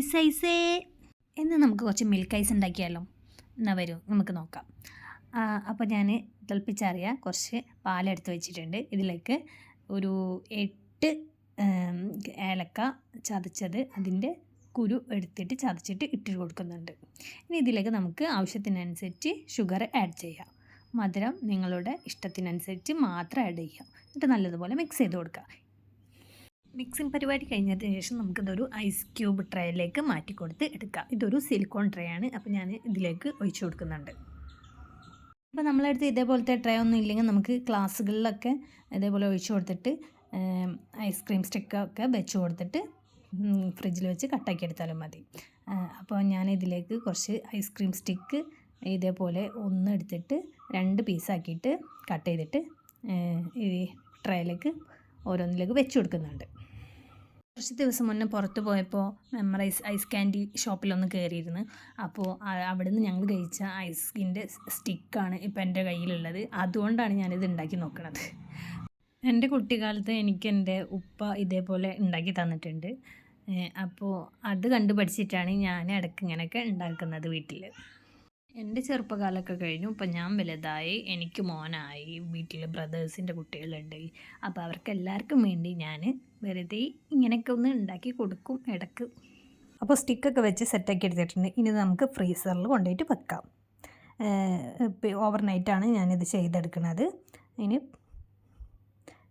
Ice ഐസേ എന്ന് നമുക്ക് കുറച്ച് മിൽക്ക് ഐസ് ഉണ്ടാക്കിയാലോ? എന്നാൽ വരൂ നമുക്ക് നോക്കാം. അപ്പോൾ ഞാൻ തിളപ്പിച്ചാറിയ കുറച്ച് പാലെടുത്ത് വെച്ചിട്ടുണ്ട്. ഇതിലേക്ക് ഒരു എട്ട് ഏലക്ക ചതച്ചത് അതിന്റെ കുരു എടുത്തിട്ട് ചതച്ചിട്ട് ഇട്ട് കൊടുക്കുന്നുണ്ട്. ഇനി ഇതിലേക്ക് നമുക്ക് ആവശ്യത്തിനനുസരിച്ച് ഷുഗർ ആഡ് ചെയ്യാം. മധുരം നിങ്ങളുടെ ഇഷ്ടത്തിനനുസരിച്ച് മാത്രം ആഡ് ചെയ്യാം. എന്നിട്ട് നല്ലതുപോലെ മിക്സ് ചെയ്ത് കൊടുക്കുക മിക്സിംഗ് പരിപാടി കഴിഞ്ഞതിന് ശേഷം നമുക്കിതൊരു ഐസ് ക്യൂബ് ട്രേയിലേക്ക് മാറ്റി കൊടുത്ത് എടുക്കാം. ഇതൊരു സിലിക്കോൺ ട്രേ ആണ്. അപ്പോൾ ഞാൻ ഇതിലേക്ക് ഒഴിച്ചു കൊടുക്കുന്നുണ്ട്. അപ്പോൾ നമ്മളടുത്ത് ഇതേപോലത്തെ ട്രേ ഒന്നും ഇല്ലെങ്കിൽ നമുക്ക് ക്ലാസ്സുകളിലൊക്കെ ഇതേപോലെ ഒഴിച്ചു കൊടുത്തിട്ട് ഐസ്ക്രീം സ്റ്റിക്കൊക്കെ വെച്ച് കൊടുത്തിട്ട് ഫ്രിഡ്ജിൽ വെച്ച് കട്ടാക്കി എടുത്താലും മതി. അപ്പോൾ ഞാൻ ഇതിലേക്ക് കുറച്ച് ഐസ്ക്രീം സ്റ്റിക്ക് ഇതേപോലെ ഒന്ന് എടുത്തിട്ട് രണ്ട് പീസാക്കിയിട്ട് കട്ട് ചെയ്തിട്ട് ഈ ട്രേയിലേക്ക് ഓരോന്നിലേക്ക് വെച്ച് കൊടുക്കുന്നുണ്ട്. കുറച്ച് ദിവസം മുന്നേ പുറത്ത് പോയപ്പോൾ മെമ്മറൈസ് ഐസ് ക്യാൻഡി ഷോപ്പിലൊന്ന് കയറിയിരുന്നു അപ്പോൾ അവിടെ നിന്ന് ഞങ്ങൾ കഴിച്ച ഐസ്കിന്റെ സ്റ്റിക്കാണ് ഇപ്പോൾ എന്റെ കയ്യിലുള്ളത്. അതുകൊണ്ടാണ് ഞാനിത് ഉണ്ടാക്കി നോക്കുന്നത് എന്റെ കുട്ടിക്കാലത്ത് എനിക്ക് എന്റെ ഉപ്പ ഇതേപോലെ ഉണ്ടാക്കി തന്നിട്ടുണ്ട്. അപ്പോൾ അത് കണ്ടു പഠിച്ചിട്ടാണ് ഞാൻ ഇടയ്ക്ക് ഇങ്ങനെയൊക്കെ ഉണ്ടാക്കുന്നത് വീട്ടിൽ എന്റെ ചെറുപ്പകാലമൊക്കെ കഴിഞ്ഞു. ഇപ്പം ഞാൻ വലുതായി. എനിക്ക് മോനായി. വീട്ടിൽ ബ്രദേഴ്സിന്റെ കുട്ടികളുണ്ട്. അപ്പോൾ അവർക്ക് എല്ലാവർക്കും വേണ്ടി ഞാൻ വെറുതെ ഇങ്ങനെയൊക്കെ ഒന്ന് ഉണ്ടാക്കി കൊടുക്കും ഇടയ്ക്ക്. അപ്പോൾ സ്റ്റിക്കൊക്കെ വെച്ച് സെറ്റാക്കി എടുത്തിട്ടുണ്ട്. ഇനി നമുക്ക് ഫ്രീസറിൽ കൊണ്ടുപോയിട്ട് വെക്കാം. ഓവർ നൈറ്റാണ് ഞാനിത് ചെയ്തെടുക്കുന്നത്. ഇനി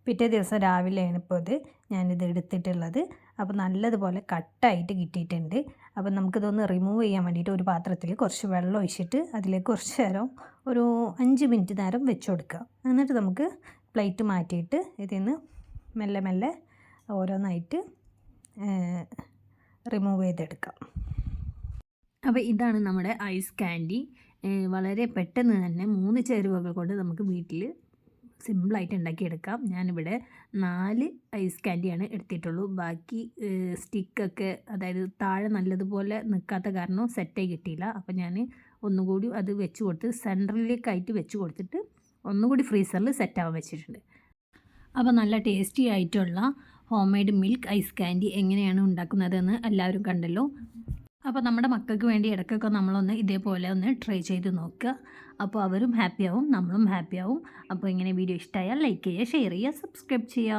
പിറ്റേ ദിവസം രാവിലെയാണ് ഇപ്പോൾ ഇത് ഞാനിത് എടുത്തിട്ടുള്ളത്. അപ്പോൾ നല്ലതുപോലെ കട്ടായിട്ട് കിട്ടിയിട്ടുണ്ട്. അപ്പോൾ നമുക്കിതൊന്ന് റിമൂവ് ചെയ്യാൻ വേണ്ടിയിട്ട് ഒരു പാത്രത്തിൽ കുറച്ച് വെള്ളം ഒഴിച്ചിട്ട് അതിലേക്ക് കുറച്ച് നേരം ഒരു അഞ്ച് മിനിറ്റ് നേരം വെച്ച് കൊടുക്കുക. എന്നിട്ട് നമുക്ക് പ്ലേറ്റ് മാറ്റിയിട്ട് ഇതിൽ നിന്ന് മെല്ലെ മെല്ലെ ഓരോന്നായിട്ട് റിമൂവ് ചെയ്തെടുക്കാം. അപ്പോൾ ഇതാണ് നമ്മുടെ ഐസ് ക്യാൻഡി വളരെ പെട്ടെന്ന് തന്നെ മൂന്ന് ചേരുവകൾ കൊണ്ട് നമുക്ക് വീട്ടിൽ സിമ്പിളായിട്ട് ഉണ്ടാക്കിയെടുക്കാം. ഞാനിവിടെ നാല് ഐസ് ക്യാൻഡിയാണ് എടുത്തിട്ടുള്ളൂ. ബാക്കി സ്റ്റിക്കൊക്കെ അതായത് താഴെ നല്ലതുപോലെ നിൽക്കാത്ത കാരണം സെറ്റായി കിട്ടിയില്ല. അപ്പോൾ ഞാൻ ഒന്നുകൂടി അത് വെച്ച് കൊടുത്ത് സെന്ററിലേക്കായിട്ട് വെച്ച് കൊടുത്തിട്ട് ഒന്നുകൂടി ഫ്രീസറിൽ സെറ്റാവാൻ വെച്ചിട്ടുണ്ട്. അപ്പോൾ നല്ല ടേസ്റ്റി ആയിട്ടുള്ള home made milk ice candy എങ്ങനെയാണ് ഉണ്ടാക്കുന്നതെന്ന് എല്ലാവരും കണ്ടല്ലോ. അപ്പോൾ നമ്മുടെ മക്കൾക്ക് വേണ്ടി ഇടയ്ക്കൊക്കെ നമ്മളൊന്ന് ഇതേപോലെ ഒന്ന് ട്രൈ ചെയ്ത് നോക്കുക. അപ്പോൾ അവരും ഹാപ്പിയാവും നമ്മളും ഹാപ്പിയാവും അപ്പോൾ ഇങ്ങനെ വീഡിയോ ഇഷ്ടമായാൽ ലൈക്ക് ചെയ്യുക ഷെയർ ചെയ്യുക സബ്സ്ക്രൈബ് ചെയ്യുക.